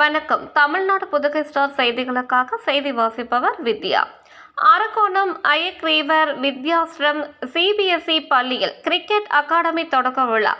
வணக்கம். தமிழ்நாடு புதுகை ஸ்டார் செய்திகளுக்காக செய்தி வாசிப்பவர் வித்யா. அரக்கோணம் அயக்ரீவர் வித்யாஸ்ரம் சிபிஎஸ்இ பள்ளியில் கிரிக்கெட் அகாடமி தொடக்க விழா.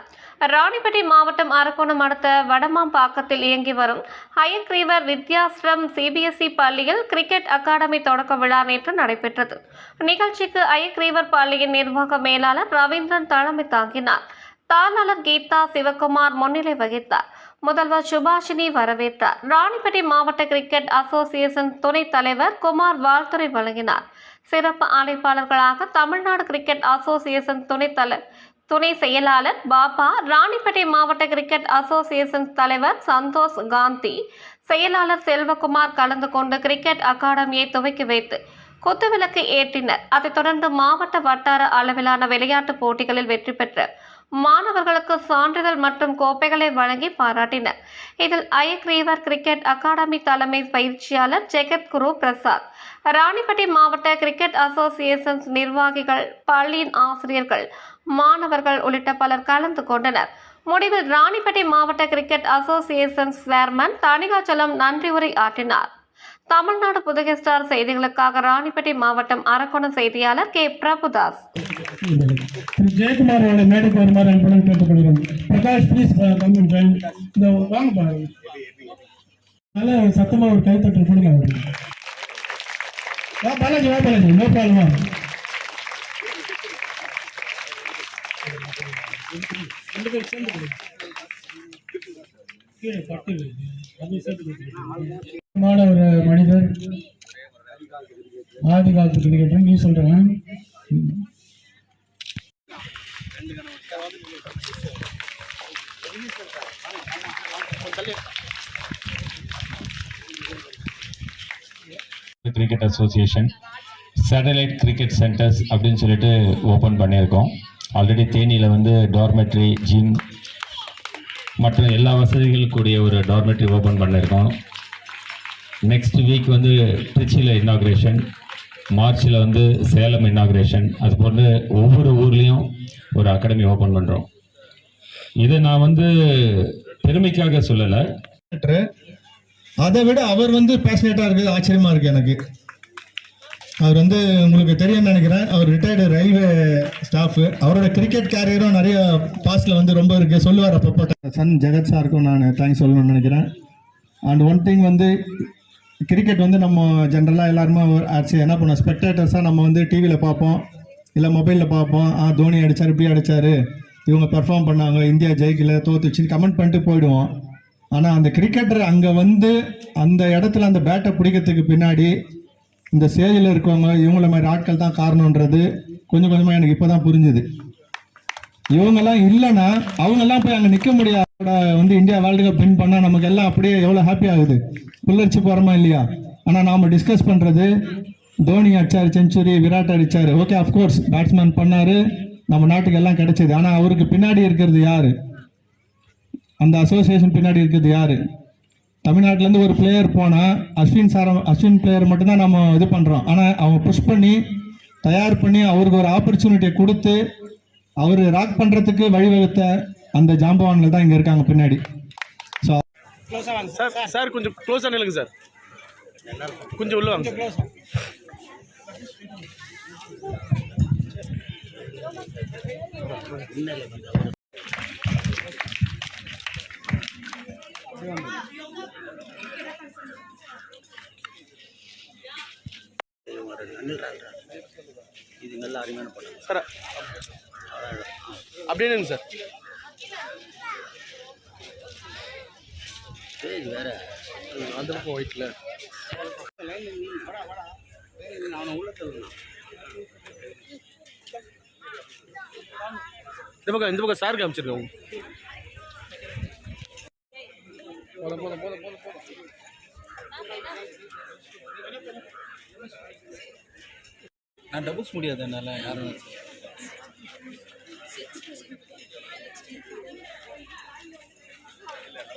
ராணிப்பேட்டை மாவட்டம் அரக்கோணம் அடுத்த வடமாம்பாக்கத்தில் இயங்கி வரும் ஹயக்ரீவர் வித்யாஸ்ரம் சிபிஎஸ்இ பள்ளியில் கிரிக்கெட் அகாடமி தொடக்க விழா நேற்று நடைபெற்றது. நிகழ்ச்சிக்கு அயக்ரீவர் பள்ளியின் நிர்வாக மேலாளர் ரவீந்திரன் தலைமை தாங்கினார். தாளர் கீதா சிவகுமார் முன்னிலை வகித்தார். முதல்வர் சுபாஷினி வரவேற்றார். ராணிப்பேட்டை மாவட்ட கிரிக்கெட் அசோசியேஷன் துணைத் தலைவர் குமார் வாழ்த்துரை வழங்கினார். சிறப்பு அழைப்பாளர்களாக தமிழ்நாடு கிரிக்கெட் அசோசியேஷன் துணைத் தலை துணை செயலாளர் பாபா ராணிப்பேட்டை மாவட்ட கிரிக்கெட் அசோசியேஷன் தலைவர் சந்தோஷ் காந்தி செயலாளர் செல்வகுமார் கலந்து கொண்டு கிரிக்கெட் அகாடமியை துவக்கி வைத்து குத்துவிளக்கு ஏற்றினர். அதைத் தொடர்ந்து மாவட்ட வட்டார அளவிலான விளையாட்டுப் போட்டிகளில் வெற்றி பெற்ற மாணவர்களுக்கு சான்றிதழ் மற்றும் கோப்பைகளை வழங்கி பாராட்டினர். இதில் அயக்ரீவர் கிரிக்கெட் அகாடமி தலைமை பயிற்சியாளர் ஜெகத் குரு பிரசாத் ராணிப்பட்டி மாவட்ட கிரிக்கெட் அசோசியேஷன் நிர்வாகிகள் பள்ளியின் ஆசிரியர்கள் மாணவர்கள் உள்ளிட்ட பலர் கலந்து கொண்டனர். முடிவில் ராணிப்பேட்டை மாவட்ட கிரிக்கெட் அசோசியேஷன் சேர்மன் தணிகாச்சலம் நன்றி உரை ஆற்றினார். தமிழ்நாடு புதுகை ஸ்டார் செய்திகளுக்காக ராணிப்பேட்டை மாவட்டம் அரக்கோணம் செய்தியாளர் கே. பிரபுதாஸ். திரு ஜெயக்குமார் அவருடைய மேடைக்கு வருமாறு அன்புடன் கேட்டுக்கொள்கிறோம். பிரகாஷ் ப்ளீஸ் இந்த வாங்க பாருங்க நல்ல சத்தமாக ஒரு கைத்தட்டு கொடுங்க அவருக்கு வா பாலாஜி வா பாலாஜி. நோ ப்ராப்ளம் ரெண்டு பேரும் சேர்ந்து கீழே பட்டு விழுது. சேர்த்து ஒரு மனிதர். ஆதி காலத்து கிரிக்கெட்டர் நீ சொல்றேன் cricket association satellite cricket centres அப்படின்னு சொல்லிட்டு ஓப்பன் பண்ணியிருக்கோம். ஆல்ரெடி தேனியில் வந்து டார்மெட்ரி ஜிம் மற்ற எல்லா வசதிகளுக்கு கூடிய ஒரு டார்மெட்ரி ஓப்பன் பண்ணியிருக்கோம். நெக்ஸ்ட் வீக் வந்து திருச்சியில் இன்னாக்ரேஷன் மார்ச்சில் வந்து சேலம் இன்னாக்ரேஷன் அது போன்று ஒவ்வொரு ஊர்லேயும் ஒரு அகாடமி ஓப்பன் பண்ணுறோம் இதை நான் வந்து பெருமைக்காக சொல்லலை. அதை விட அவர் வந்து பேஷனேட்டாக இருக்குது ஆச்சரியமா இருக்கு எனக்கு. அவர் வந்து உங்களுக்கு தெரியும்னு நினைக்கிறேன். அவர் ரிட்டையர்டு ரயில்வே ஸ்டாஃப் அவரோட கிரிக்கெட் கேரியரும் நிறைய பாஸ்ட்ல வந்து ரொம்ப இருக்கு. சொல்லுவார் அப்பப்போ. சன் ஜெகத் சாருக்கும் நான் தேங்க்ஸ் சொல்லணும்னு நினைக்கிறேன். அண்ட் ஒன் திங் வந்து கிரிக்கெட் வந்து நம்ம ஜென்ரலாக எல்லாருமே ஆச்சு என்ன பண்ணோம் ஸ்பெக்டேட்டர்ஸாக நம்ம வந்து டிவியில் பார்ப்போம். இல்லை மொபைலில் பார்ப்போம். ஆ தோனி அடிச்சார் இப்படி அடித்தார் இவங்க பெர்ஃபார்ம் பண்ணாங்க. இந்தியா ஜெயிக்கல தோத்துச்சுன்னு கமெண்ட் பண்ணிட்டு போயிடுவோம். ஆனால் அந்த கிரிக்கெட்டர் அங்கே வந்து அந்த இடத்துல அந்த பேட்டை பிடிக்கிறதுக்கு பின்னாடி இந்த சேஜில் இருக்கவங்க இவங்கள மாதிரி ஆட்கள் தான் காரணன்றது கொஞ்சம் கொஞ்சமாக எனக்கு இப்போ தான் புரிஞ்சுது. இவங்கெல்லாம் இல்லைன்னா அவங்கெல்லாம் போய் அங்கே நிற்க முடியாது. வந்து இந்தியா வேர்ல்டு கப் வின் பண்ணால் நமக்கு எல்லாம் அப்படியே எவ்வளோ ஹாப்பி ஆகுது? புல்லரிச்சு போகிறோமா இல்லையா? ஆனால் நாம் டிஸ்கஸ் பண்ணுறது தோனி அடிச்சார் செஞ்சுரி விராட் அடிச்சார். ஓகே அஃப்கோர்ஸ் பேட்ஸ்மேன் பண்ணார். நம்ம நாட்டுக்கு எல்லாம் கிடைச்சது. ஆனால் அவருக்கு பின்னாடி இருக்கிறது யார்? அந்த அசோசியேஷன் பின்னாடி இருக்கிறது யார்? தமிழ்நாட்டிலேருந்து ஒரு பிளேயர் போனால் அஸ்வின் சார அஸ்வின் பிளேயர் மட்டும்தான் நம்ம இது பண்ணுறோம் ஆனால் அவங்க புஷ் பண்ணி தயார் பண்ணி அவருக்கு ஒரு ஆப்பர்ச்சுனிட்டியை கொடுத்து அவர் ராக் பண்ணுறதுக்கு வழிவகுத்த அந்த ஜாம்பவான்கள் தான் இங்கே இருக்காங்க பின்னாடி. ஸோ சார் சார் கொஞ்சம் க்ளோஸாக நில்லுங்க சார். கொஞ்சம் உள்ள வாங்க சார். சார் அப்படியே ஸ்டேஜ் வேற அந்த பக்கம் ஒயிட்டில் இந்த பக்கம் இந்த பக்கம் சார் காமிச்சிருக்கோம். போதும் போதும் போதும் போதும் போதும். நான் டபுள்ஸ் முடியாது என்னால். யாரும்